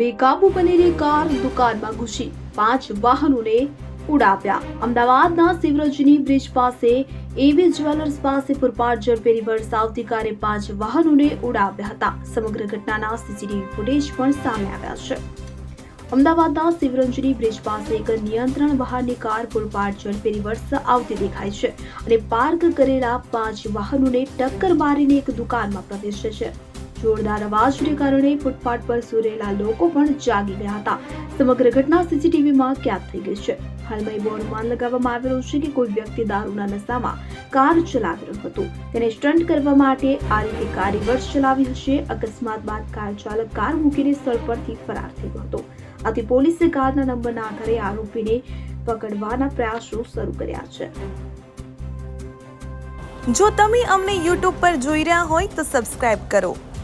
બેકાબુ બનેલી કાર દુકાનમાં ઘૂસી પાંચ વાહનોને ઉડાવ્યા. અમદાવાદના શિવરજની બ્રિજ પાસે એવી જ્વેલર્સ પાસે પુરપાટ ઝડપે રિવર્સ આવતી કારે પાંચ વાહનોને ઉડાવ્યા હતા. સમગ્ર ઘટનાના સીસીટીવી ફૂટેજ પણ સામે આવ્યા છે. અમદાવાદના શિવરંજની બ્રિજ પાસે એક નિયંત્રણ બહારની કાર પુરપાટ ઝડપે વર્ષ આવતી દેખાય છે અને પાર્ક કરેલા પાંચ વાહનોને ટક્કર મારીને એક દુકાનમાં પ્રવેશે છે. જોરદાર અવાજને કારણે ફૂટપાથ પર સૂરેલા લોકો પણ જાગી ગયા હતા. સમગ્ર ઘટના સીસીટીવીમાં કેદ થઈ ગઈ છે. હાલમાં એ બોર્ડમાં લગાવવામાં આવેલો છે કે કોઈ વ્યક્તિ દારૂના નશામાં કાર ચલાવી રહ્યો હતો. તેને સ્ટન્ટ કરવા માટે આ રીતે કાર રિવર્સ ચલાવી હશે. અકસ્માત બાદ કાર ચાલક કાર મૂકીને સ્થળ પરથી ફરાર થઈ ગયો હતો. આથી પોલીસે કારના નંબરના આધારે આરોપીને પકડવાના પ્રયાસો શરૂ કર્યા છે. જો તમે અમને યુટ્યુબ પર જોઈ રહ્યા હોય તો સબસ્ક્રાઇબ કરો.